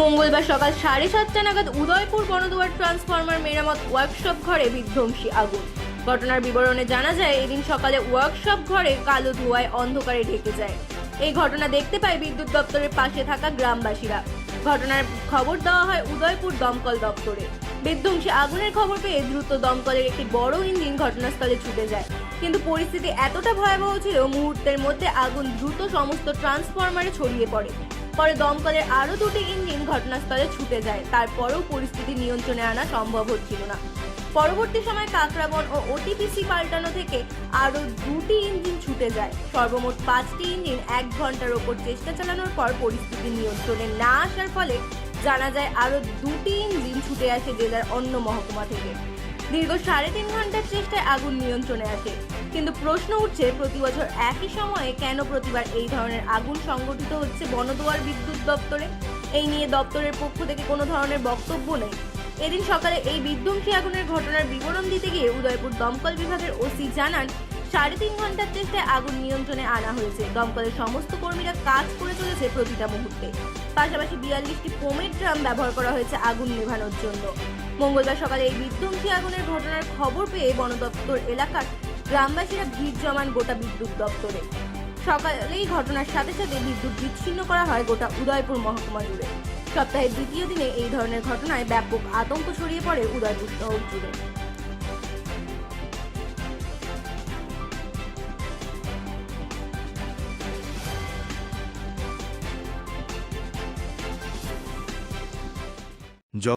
মঙ্গলবার সকাল সাড়ে সাতটা নাগাদ উদয়পুর বনদুয়ার ট্রান্সফরমার মেরামত ওয়ার্কশপ ঘরে বিধ্বংসী আগুন। ঘটনার বিবরণে জানা যায়, এদিন সকালে ওয়ার্কশপ ঘরে কালো ধোঁয়ায় অন্ধকারে ঢেকে যায়। এই ঘটনা দেখতে পায় বিদ্যুৎ দপ্তরের পাশে থাকা গ্রামবাসীরা। ঘটনার খবর দেওয়া হয় উদয়পুর দমকল দপ্তরে। বিধ্বংসী আগুনের খবর পেয়ে দ্রুত দমকলের একটি বড় ইঞ্জিন ঘটনাস্থলে ছুটে যায়। কিন্তু পরিস্থিতি এতটা ভয়াবহ ছিল, মুহূর্তের মধ্যে আগুন দ্রুত সমস্ত ট্রান্সফরমারে ছড়িয়ে পড়ে। পরে দমকলের আরও দুটি ইঞ্জিন ঘটনাস্থলে ছুটে যায়। তারপরেও পরিস্থিতি নিয়ন্ত্রণে আনা সম্ভব হচ্ছিল না। পরবর্তী সময় কাকরাবন ও ওটিপিসি পাল্টানো থেকে আরও দুটি ইঞ্জিন ছুটে যায়। সর্বমোট পাঁচটি ইঞ্জিন এক ঘণ্টার ওপর চেষ্টা চালানোর পর পরিস্থিতি নিয়ন্ত্রণে না আসার ফলে জানা যায় আরও দুটি ইঞ্জিন ছুটে আসে জেলার অন্য মহকুমা থেকে। দীর্ঘ সাড়ে তিন ঘণ্টার চেষ্টায় আগুন নিয়ন্ত্রণে আসে। কিন্তু প্রশ্ন উঠছে, প্রতি বছর একই সময়ে কেন প্রতিবার এই ধরনের আগুন সংগঠিত হচ্ছে বনদোয়ার বিদ্যুৎ দপ্তরে? এই নিয়ে দপ্তরের পক্ষ থেকে কোনো ধরনের বক্তব্য নেই। এদিন সকালে এই বিধ্বংসী আগুনের ঘটনার বিবরণ দিতে গিয়ে উদয়পুর দমকল বিভাগের ওসি জানান, সাড়ে তিন ঘণ্টার চেষ্টায় আগুন নিয়ন্ত্রণে আনা হয়েছে। দমকলের সমস্ত কর্মীরা কাজ করে চলেছে প্রতিটা মুহূর্তে। পাশাপাশি বিয়াল্লিশটি পোমের ড্রাম ব্যবহার করা হয়েছে আগুন নেভানোর জন্য। মঙ্গলবার সকালে এই বিধ্বংসী আগুনের ঘটনার খবর পেয়ে বন দপ্তর এলাকার গ্রামবাসীরা ভিড় জমান গোটা বিদ্যুৎ দপ্তরে। সকালেই ঘটনার সাথে সাথে বিদ্যুৎ বিচ্ছিন্ন করা হয় গোটা উদয়পুর মহকুমা জুড়ে। সপ্তাহের দ্বিতীয় দিনে এই ধরনের ঘটনায় ব্যাপক আতঙ্ক ছড়িয়ে পড়ে উদয়পুর শহর জুড়ে।